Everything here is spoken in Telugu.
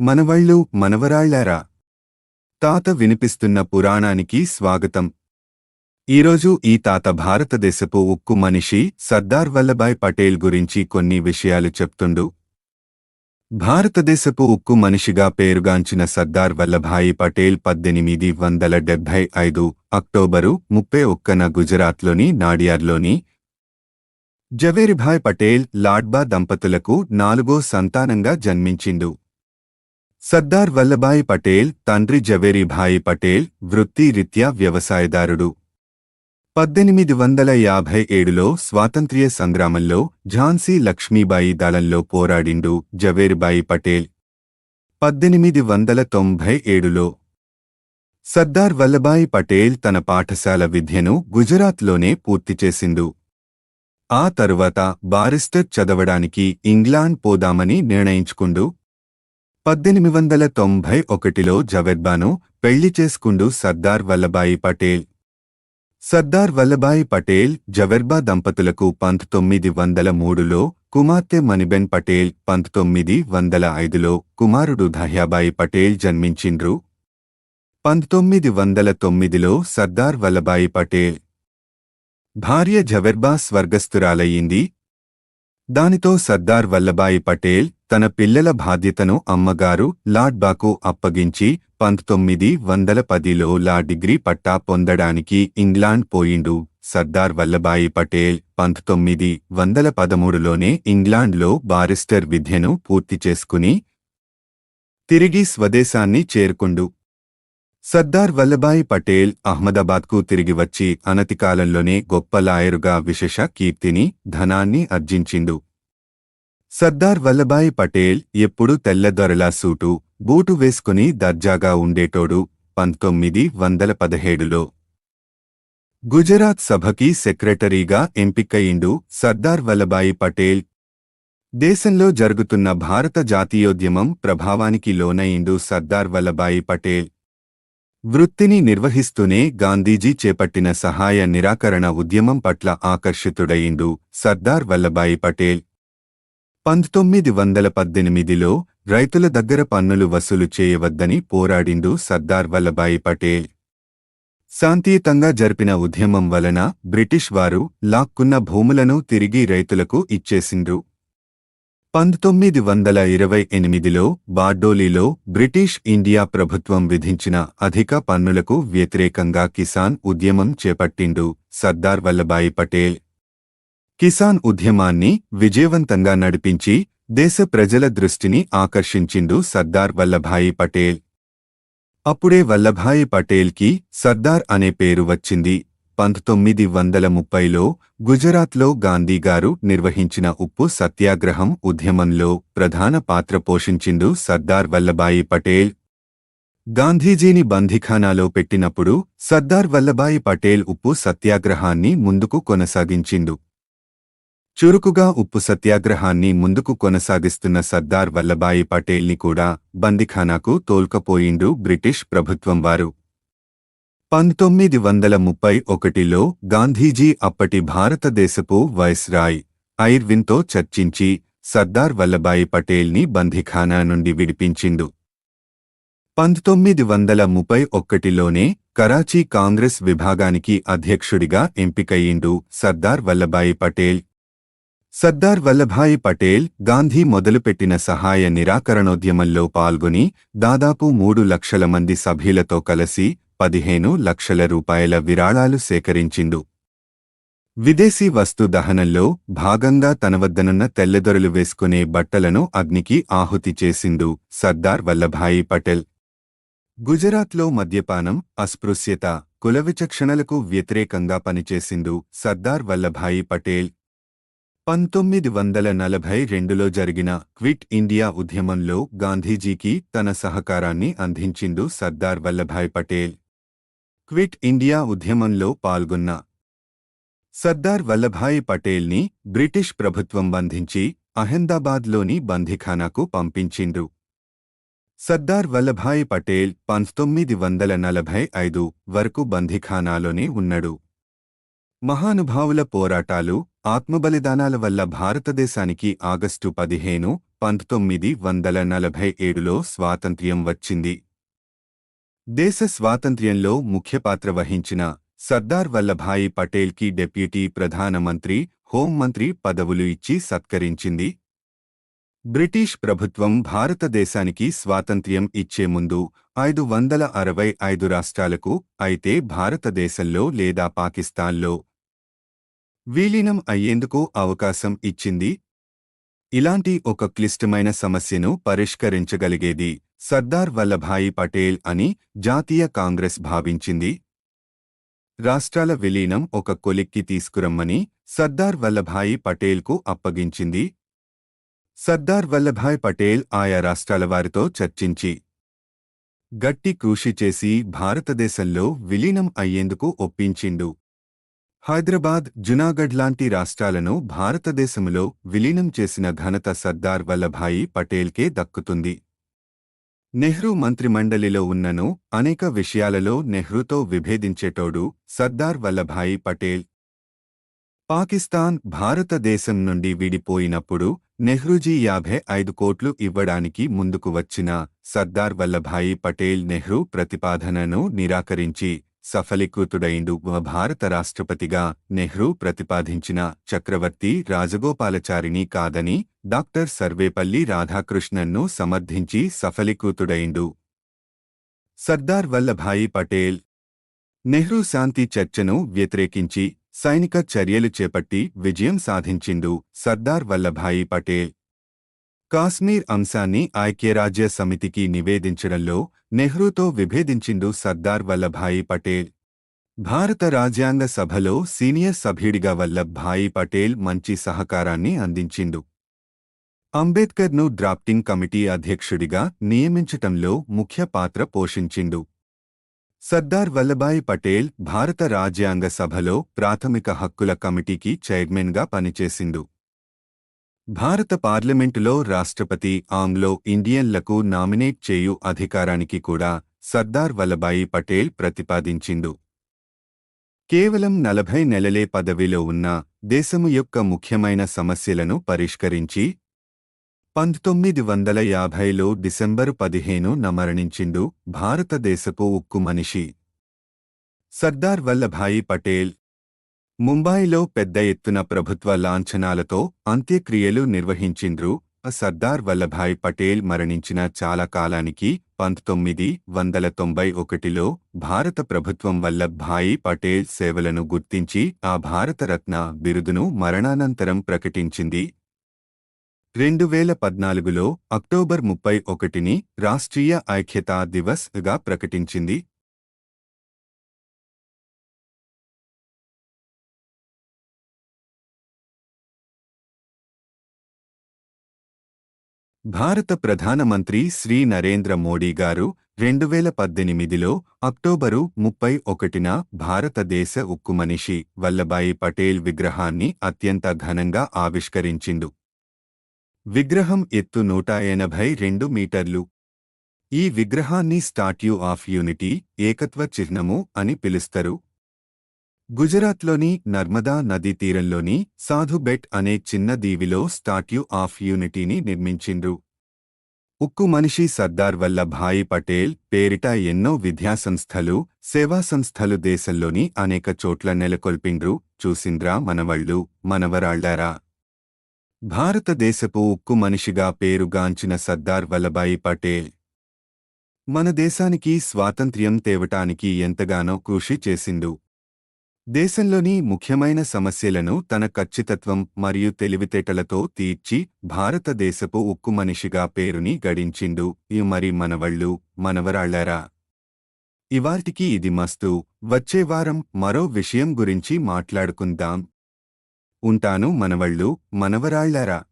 మనవళ్ళు మనవరాళ్ళారా? తాత వినిపిస్తున్న పురాణానికి స్వాగతం. ఈరోజు ఈ తాత భారతదేశపు ఉక్కు మనిషి సర్దార్ వల్లభాయ్ పటేల్ గురించి కొన్ని విషయాలు చెప్తుండు. భారతదేశపు ఉక్కు మనిషిగా పేరుగాంచిన సర్దార్ వల్లభాయి పటేల్ పద్దెనిమిది వందల డెబ్భై ఐదు అక్టోబరు ముప్పై ఒక్కన గుజరాత్లోని నాడియార్లోని జవేరిభాయ్ పటేల్ లాడ్బా దంపతులకు నాలుగో సంతానంగా జన్మించిండు. సర్దార్ వల్లభాయ్ పటేల్ తండ్రి జవేరిభాయి పటేల్ వృత్తిరీత్యా వ్యవసాయదారుడు. పద్దెనిమిది వందల యాభై ఏడులో స్వాతంత్ర్య సంగ్రామంలో ఝాన్సీ లక్ష్మీబాయి దళంలో పోరాడిండు జవేరిబాయి పటేల్. పద్దెనిమిది వందల తొంభై ఏడులో సర్దార్ వల్లభాయ్ పటేల్ తన పాఠశాల విద్యను గుజరాత్లోనే పూర్తి చేసిండు. ఆ తరువాత బారిస్టర్ చదవడానికి ఇంగ్లాండ్ పోదామని నిర్ణయించుకుండు. పద్దెనిమిది వందల తొంభై ఒకటిలో జవెర్బాను పెళ్ళి చేసుకుండు సర్దార్ వల్లభాయి పటేల్. సర్దార్ వల్లభాయి పటేల్ జవెర్బా దంపతులకు పంతొమ్మిది వందల మూడులో కుమార్తె మణిబెన్ పటేల్ పంతొమ్మిది వందల ఐదులో కుమారుడు దహ్యాబాయి పటేల్ జన్మించిండ్రు. పంతొమ్మిది వందల తొమ్మిదిలో సర్దార్ వల్లభాయి పటేల్. భార్య జవెర్బా స్వర్గస్థురాలయ్యింది. దానితో సర్దార్ వల్లభాయి పటేల్ తన పిల్లల బాధ్యతను అమ్మగారు లాడ్బాకు అప్పగించి పంతొమ్మిది వందల పదిలో లా డిగ్రీ పట్టా పొందడానికి ఇంగ్లాండ్ పోయిండు. సర్దార్ వల్లభాయి పటేల్ పంతొమ్మిది వందల పదమూడులోనే ఇంగ్లాండ్లో బారిస్టర్ విద్యను పూర్తి చేసుకుని తిరిగి స్వదేశాన్ని చేరుకుండు. సర్దార్ వల్లభాయి పటేల్ అహ్మదాబాద్కు తిరిగి వచ్చి అనతికాలంలోనే గొప్ప లాయరుగా విశేష కీర్తిని ధనాన్ని అర్జించిండు. సర్దార్ వల్లభాయి పటేల్ ఎప్పుడు తెల్లదొరలా సూటు బూటు వేసుకుని దర్జాగా ఉండేటోడు పంతొమ్మిది వందల పదిహేడులో. గుజరాత్ సభకి సెక్రటరీగా ఎంపికయిండు సర్దార్ వల్లభాయి పటేల్. దేశంలో జరుగుతున్న భారత జాతీయోద్యమం ప్రభావానికి లోనయిండు సర్దార్ వల్లభాయి పటేల్. వృత్తిని నిర్వహిస్తూనే గాంధీజీ చేపట్టిన సహాయ నిరాకరణ ఉద్యమం పట్ల ఆకర్షితుడయిండు సర్దార్ వల్లభాయి పటేల్. పంతొమ్మిది వందల పద్దెనిమిదిలో రైతుల దగ్గర పన్నులు వసూలు చేయవద్దని పోరాడిండు సర్దార్ వల్లభాయి పటేల్. శాంతియుతంగా జరిపిన ఉద్యమం వలన బ్రిటిష్ వారు లాక్కున్న భూములను తిరిగి రైతులకు ఇచ్చేసిండ్రు. పంతొమ్మిది వందల ఇరవై ఎనిమిదిలో బార్డోలీలో బ్రిటిష్ ఇండియా ప్రభుత్వం విధించిన అధిక పన్నులకు వ్యతిరేకంగా కిసాన్ ఉద్యమం చేపట్టిండు సర్దార్ వల్లభాయి పటేల్. కిసాన్ ఉద్యమాన్ని విజయవంతంగా నడిపించి దేశ ప్రజల దృష్టిని ఆకర్షించిండు సర్దార్ వల్లభాయి పటేల్. అప్పుడే వల్లభాయి పటేల్కి సర్దార్ అనే పేరు వచ్చింది. పంతొమ్మిది వందల ముప్పైలో గుజరాత్లో గాంధీగారు నిర్వహించిన ఉప్పు సత్యాగ్రహం ఉద్యమంలో ప్రధాన పాత్ర పోషించిండు సర్దార్ వల్లభాయి పటేల్. గాంధీజీని బందిఖానాలో పెట్టినప్పుడు సర్దార్ వల్లభాయి పటేల్ ఉప్పు సత్యాగ్రహాన్ని ముందుకు కొనసాగించిండు. చురుకుగా ఉప్పు సత్యాగ్రహాన్ని ముందుకు కొనసాగిస్తున్న సర్దార్ వల్లభాయి పటేల్ని కూడా బందిఖానాకు తోల్కపోయిండు బ్రిటిష్ ప్రభుత్వం వారు. పంతొమ్మిది వందల ముప్పై ఒకటిలో గాంధీజీ అప్పటి భారతదేశపు వైస్రాయ్ ఐర్విన్తో చర్చించి సర్దార్ వల్లభాయి పటేల్ని బందిఖానా నుండి విడిపించిండు. పంతొమ్మిది వందల ముప్పై ఒక్కటిలోనే కరాచీ కాంగ్రెస్ విభాగానికి అధ్యక్షుడిగా ఎంపికయిండు సర్దార్ వల్లభాయి పటేల్. సర్దార్ వల్లభాయి పటేల్ గాంధీ మొదలుపెట్టిన సహాయ నిరాకరణోద్యమంలో పాల్గొని దాదాపు మూడు లక్షల మంది సభ్యులతో కలిసి పదిహేను లక్షల రూపాయల విరాళాలు సేకరించిండు. విదేశీ వస్తు దహనంలో భాగంగా తన వద్దనున్న తెల్లదొరలు వేసుకునే బట్టలను అగ్నికి ఆహుతి చేసిండు సర్దార్ వల్లభాయి పటేల్. గుజరాత్లో మద్యపానం అస్పృశ్యత కుల విచక్షణలకు వ్యతిరేకంగా పనిచేసిండు సర్దార్ వల్లభాయి పటేల్. పంతొమ్మిది వందల నలభై రెండులో జరిగిన క్విట్ ఇండియా ఉద్యమంలో గాంధీజీకి తన సహకారాన్ని అందించిండు సర్దార్ వల్లభాయ్ పటేల్. క్విట్ ఇండియా ఉద్యమంలో పాల్గొన్న సర్దార్ వల్లభాయ్ పటేల్ని బ్రిటిష్ ప్రభుత్వం బంధించి అహ్మదాబాద్లోని బందిఖానాకు పంపించిండ్రు. సర్దార్ వల్లభాయ్ పటేల్ పంతొమ్మిది వందల నలభై ఐదు వరకు బందిఖానాలోనే ఉన్నాడు. మహానుభావుల పోరాటాలు ఆత్మబలిదానాల వల్ల భారతదేశానికి ఆగస్టు పదిహేను పంతొమ్మిది వందల నలభై ఏడులో స్వాతంత్ర్యం వచ్చింది. దేశ స్వాతంత్ర్యంలో ముఖ్య పాత్ర వహించిన సర్దార్ వల్లభాయి పటేల్కి డెప్యూటీ ప్రధానమంత్రి హోంమంత్రి పదవులు ఇచ్చి సత్కరించింది. బ్రిటిష్ ప్రభుత్వం భారతదేశానికి స్వాతంత్ర్యం ఇచ్చే ముందు ఐదు వందల అరవై ఐదు రాష్ట్రాలకు అయితే భారతదేశంలో లేదా పాకిస్తాన్లో విలీనం అయ్యేందుకు అవకాశం ఇచ్చింది ఇలాంటి ఒక క్లిష్టమైన సమస్యను పరిష్కరించగలిగేది సర్దార్ వల్లభాయి పటేల్ అని జాతీయ కాంగ్రెస్ భావించింది. రాష్ట్రాల విలీనం ఒక కొలిక్కి తీసుకురమ్మని సర్దార్ వల్లభాయి పటేల్కు అప్పగించింది. సర్దార్ వల్లభాయ్ పటేల్ ఆయా రాష్ట్రాల వారితో చర్చించి గట్టి కృషి చేసి భారతదేశంలో విలీనం అయ్యేందుకు ఒప్పించిండు. హైదరాబాద్ జునాగఢ్ లాంటి రాష్ట్రాలను భారతదేశంలో విలీనం చేసిన ఘనత సర్దార్ వల్లభాయి పటేల్కే దక్కుతుంది. నెహ్రూ మంత్రిమండలిలో ఉన్నను అనేక విషయాలలో నెహ్రూతో విభేదించేటోడు సర్దార్ వల్లభాయి పటేల్. పాకిస్తాన్ భారతదేశం నుండి విడిపోయినప్పుడు నెహ్రూజీ యాభై ఐదు కోట్లు ఇవ్వడానికి ముందుకు వచ్చిన సర్దార్ వల్లభాయి పటేల్ నెహ్రూ ప్రతిపాదనను నిరాకరించి సఫలీకృతుడైండు భారత రాష్ట్రపతిగా నెహ్రూ ప్రతిపాదించిన చక్రవర్తి రాజగోపాలచారిని కాదని డాక్టర్ సర్వేపల్లి రాధాకృష్ణన్ను సమర్థించి సఫలీకృతుడైండు. సర్దార్ వల్లభాయి పటేల్ నెహ్రూ శాంతి చర్చను వ్యతిరేకించి సైనిక చర్యలు చేపట్టి విజయం సాధించిండు సర్దార్ వల్లభాయి పటేల్. కాశ్మీర్ అంశాన్ని ఐక్యరాజ్య సమితికి నివేదించడంలో నెహ్రూతో విభేదించిండు సర్దార్ వల్లభాయి పటేల్. భారత రాజ్యాంగ సభలో సీనియర్ సభ్యుడిగా వల్లభాయి పటేల్ మంచి సహకారాన్ని అందించిండు. అంబేద్కర్ను డ్రాఫ్టింగ్ కమిటీ అధ్యక్షుడిగా నియమించటంలో ముఖ్య పాత్ర పోషించిండు. సర్దార్ వల్లభాయ్ పటేల్ భారత రాజ్యాంగ సభలో ప్రాథమిక హక్కుల కమిటీకి చైర్మన్గా పనిచేసిండు. భారత పార్లమెంటులో రాష్ట్రపతి ఆమ్లో ఇండియన్లకు నామినేట్ చేయు అధికారానికి కూడా సర్దార్ వల్లభాయి పటేల్ ప్రతిపాదించిండు. కేవలం నలభై నెలలే పదవిలో ఉన్న దేశము యొక్క ముఖ్యమైన సమస్యలను పరిష్కరించి పంతొమ్మిది వందల యాభైలో డిసెంబరు పదిహేను మరణించిండు భారతదేశపు ఉక్కు మనిషి. సర్దార్ వల్లభాయి పటేల్ ముంబాయిలో పెద్ద ఎత్తున ప్రభుత్వ లాంఛనాలతో అంత్యక్రియలు నిర్వహించిండ్రు. సర్దార్ వల్లభాయ్ పటేల్ మరణించిన చాలా కాలానికి పంతొమ్మిది వందల తొంభై ఒకటిలో భారత ప్రభుత్వం వల్లభాయి పటేల్ సేవలను గుర్తించి ఆ భారతరత్న బిరుదును మరణానంతరం ప్రకటించింది. రెండు వేల పద్నాలుగులో అక్టోబర్ ముప్పై ఒకటిని రాష్ట్రీయ ఐక్యతా దివస్గా ప్రకటించింది. భారత ప్రధానమంత్రి శ్రీ నరేంద్ర మోడీ గారు రెండు వేల పద్దెనిమిదిలో అక్టోబరు ముప్పై ఒకటిన భారతదేశ ఉక్కు మనిషి వల్లభాయి పటేల్ విగ్రహాన్ని అత్యంత ఘనంగా ఆవిష్కరించిండు. విగ్రహం ఎత్తు నూట ఎనభై రెండు మీటర్లు. ఈ విగ్రహాన్ని స్టాట్యూ ఆఫ్ యూనిటీ ఏకత్వ చిహ్నము అని పిలుస్తారు. గుజరాత్లోని నర్మదా నదీ తీరంలోని సాధుబెట్ అనే చిన్న దీవిలో స్టాట్యూ ఆఫ్ యూనిటీని నిర్మించిండ్రు. ఉక్కు మనిషి సర్దార్ వల్లభాయి పటేల్ పేరిట ఎన్నో విద్యాసంస్థలు సేవా సంస్థలు దేశంలోని అనేక చోట్ల నెలకొల్పిండ్రు. చూసిండ్రా మనవళ్ళు మనవరాళ్ళారా? భారతదేశపు ఉక్కు మనిషిగా పేరుగాంచిన సర్దార్ వల్లభాయి పటేల్ మన దేశానికి స్వాతంత్ర్యం తేవటానికి ఎంతగానో కృషి చేసిండు. దేశంలోని ముఖ్యమైన సమస్యలను తన ఖచ్చితత్వం మరియు తెలివితేటలతో తీర్చి భారతదేశపు ఉక్కు మనిషిగా పేరుని గడించిండు. ఈ మరి మనవళ్ళు మనవరాళ్ళారా? ఇవాల్టికి ఇది మస్తు. వచ్చే వారం మరో విషయం గురించి మాట్లాడుకుందాం. ఉంటాను మనవళ్ళు మనవరాళ్ళారా?